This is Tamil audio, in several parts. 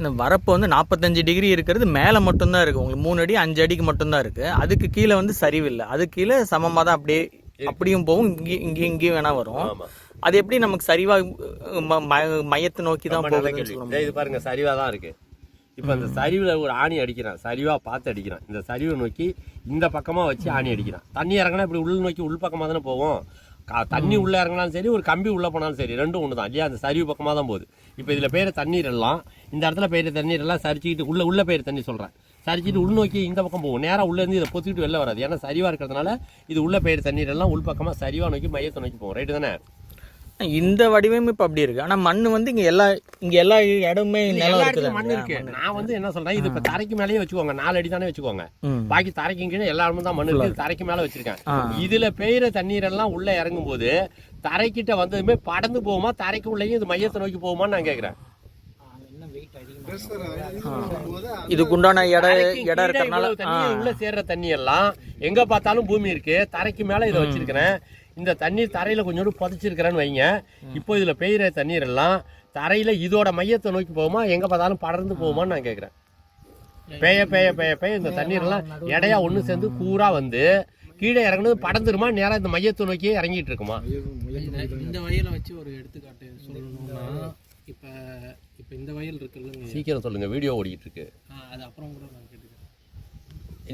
இந்த வரப்பு வந்து நாற்பத்தஞ்சு டிகிரி இருக்கிறது மேலே மட்டும்தான் இருக்குது உங்களுக்கு மூணு அடி அஞ்சு அடிக்கு மட்டும்தான் இருக்குது அதுக்கு கீழே வந்து சரிவில்லை. அதுக்கு கீழே சமமாக தான் அப்படியே அப்படியும் போகும். இங்கேயும் இங்கேயும் இங்கேயும் வேணா வரும். அது எப்படி நமக்கு சரிவா மையத்தை நோக்கி தான். சொல்ல இதே பாருங்க சரிவா தான் இருக்கு. இப்போ அந்த சரிவுல ஒரு ஆணி அடிக்கிறான். சரிவா பார்த்து அடிக்கிறான். இந்த சரிவை நோக்கி இந்த பக்கமா வச்சு ஆணி அடிக்கிறான். தண்ணி இறங்கினா இப்படி உள் நோக்கி உள் பக்கமா தானே போவோம் தண்ணி உள்ள இறங்கினாலும் சரி ஒரு கம்பி உள்ள போனாலும் சரி ரெண்டும் ஒன்று தான் இல்லையா? அந்த சரிவு பக்கமா தான் போகுது. இப்போ இதுல பெய்யுற தண்ணீர் எல்லாம் இந்த இடத்துல பெய்யுற தண்ணீர் எல்லாம் சரிச்சுக்கிட்டு உள்ள உள்ள பெய்யுற தண்ணி சொல்றேன். சரிச்சிட்டு உள்நோக்கி இந்த பக்கம் போகும். நேரா உள்ள இருந்து இதை பொத்திக்கிட்டு வெளில வராது. ஏன்னா சரிவா இருக்கிறதுனால இது உள்ள பெய்யுற தண்ணீர் எல்லாம் உள் பக்கமா சரிவா நோக்கி மையத்தை நோக்கி போகும். ரைட்டு தானே? இந்த வடிவமைப்பு அப்படி இருக்கு. ஆனா மண் வந்து இங்க எல்லா இங்க எல்லா இடமுமே நிலம் இருக்குது மண் இருக்கு. நான் வந்து என்ன சொல்றேன் இது இப்ப தரைக்கு மேலேயே வச்சுக்கோங்க. நாலு அடி தானே வச்சுக்கோங்க. பாக்கி தரைக்கு கீழே எல்லா இடமும் தான் மண் இருக்கு. தரைக்கு மேல வச்சிருக்கேன். இதுல பெய்யுற தண்ணீர் எல்லாம் உள்ள இறங்கும் போது தரைக்கிட்ட வந்ததுமே படந்து போகுமா? தரைக்கு உள்ளேயும் இது மையத்தை நோக்கி போகுமான்னு நான் கேக்குறேன். இதுக்கு உண்டான இடம் இடம் இருக்கிறனால உள்ள சேர்ற தண்ணி எல்லாம் எங்க பார்த்தாலும் பூமி இருக்கு. தரைக்கு மேல இதை வச்சிருக்கிறேன். இந்த தண்ணீர் தரையில கொஞ்சோண்டு புதைச்சிருக்கிறேன்னு வைங்க. இப்போ இதுல பெய்யுற தண்ணீர் எல்லாம் தரையில இதோட மையத்தை நோக்கி போகுமா? எங்க பார்த்தாலும் படர்ந்து போகுமான்னு நான் கேக்குறேன் பேய பேய பேய பேய இந்த தண்ணீர் எல்லாம் எடையா ஒண்ணு சேர்ந்து கூரா வந்து கீழே இறங்குனது படந்துருமா நேரா இந்த மையத்தை நோக்கியே இறங்கிட்டு இருக்குமா? இந்த- இந்த வயலை வச்சு ஒரு எடுத்துக்காட்டு சொல்லணும்னா இப்ப இப்ப இந்த வயல் இருக்குல்லங்க. சீக்கிரம் சொல்லுங்க வீடியோ ஓடிட்டு இருக்கு ஆ, அது அப்புறம் கூட நான் கேட்டுக்கிறேன்.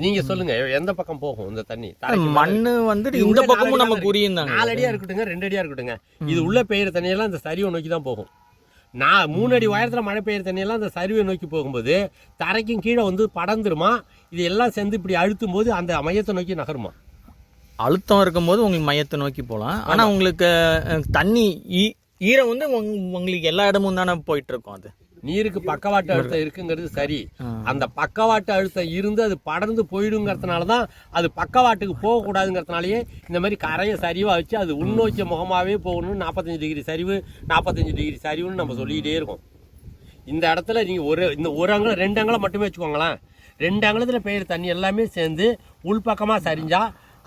நீங்க சொல்லுங்க எந்த பக்கம் போகும் இந்த தண்ணி? மண்ணு வந்துட்டு இது இந்த உள்ள பக்கமும் நம்ம தாங்க. நாலு அடியா இருக்கட்டுங்க ரெண்டு அடியா இருக்கட்டுங்க இது உள்ள பெய்யுற தண்ணியெல்லாம் இந்த சரிவை நோக்கி தான் போகும். நான் மூணு அடி உயரத்துல மழை பெய்யுற தண்ணியெல்லாம் இந்த சரிவை நோக்கி போகும்போது தரைக்கும் கீழே வந்து படந்துருமா இது எல்லாம் சேர்ந்து இப்படி அழுத்தும் போது அந்த மையத்தை நோக்கி நகருமா? அழுத்தம் இருக்கும்போது உங்களுக்கு மையத்தை நோக்கி போகலாம். ஆனா உங்களுக்கு தண்ணி ஈ- ஈரம் வந்து உங்க- உங்களுக்கு எல்லா இடமும் தானே போயிட்டு இருக்கும் அது. நீருக்கு பக்கவாட்டு அழுத்தம் இருக்குங்கிறது சரி. அந்த பக்கவாட்டு அழுத்தம் இருந்து அது படர்ந்து போயிடுங்கிறதுனால தான் அது பக்கவாட்டுக்கு போகக்கூடாதுங்கிறதுனாலயே இந்த மாதிரி கரையை சரிவா வச்சு அது உள்நோக்கிய முகமாவே போகணும்னு நாற்பத்தஞ்சு டிகிரி சரிவு நாற்பத்தஞ்சு டிகிரி சரிவுன்னு நம்ம சொல்லிக்கிட்டே இருக்கோம். இந்த இடத்துல நீங்க ஒரு இந்த ஒரு அங்கலம் ரெண்டு அங்கலம் மட்டுமே வச்சுக்கோங்களேன். ரெண்டு அங்கலத்துல பெய்யுற தண்ணி எல்லாமே சேர்ந்து உள்பக்கமா சரிஞ்சா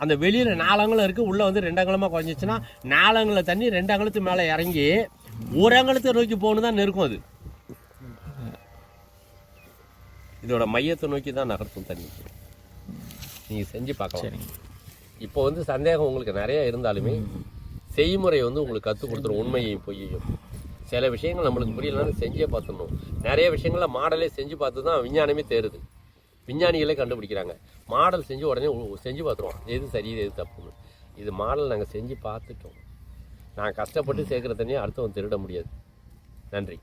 அந்த வெளியில நாலு அங்கலம் இருக்கு. உள்ள வந்து ரெண்டு அங்கலமா குறைஞ்சிச்சுன்னா நாலு அங்கல தண்ணி ரெண்டு அங்கலத்து மேல இறங்கி ஒரு அங்கலத்தை நோக்கி போகணும் தான் நெருக்கும் அது. இதோட மையத்தை நோக்கி தான் நகர்த்தும் தண்ணி. நீங்க செஞ்சு பார்க்கலாம். இப்போ வந்து சந்தேகம் உங்களுக்கு நிறைய இருந்தாலுமே செய்முறை வந்து உங்களுக்கு கற்றுக் கொடுத்துரும் உண்மையையும் பொய்யையும். சில விஷயங்கள் நம்மளுக்கு புரியலனாலும் செஞ்சே பார்த்துடணும். நிறைய விஷயங்கள மாடலே செஞ்சு பார்த்து தான் விஞ்ஞானமே தேருது. விஞ்ஞானிகளே கண்டுபிடிக்கிறாங்க. மாடல் செஞ்சு உடனே செஞ்சு பார்த்துருவோம். எது சரி எது தப்புன்னு. இது மாடல் நாங்கள் செஞ்சு பார்த்துட்டோம். நான் கஷ்டப்பட்டு சேர்க்குற தண்ணியை அடுத்தவன் திருட முடியாது. நன்றி.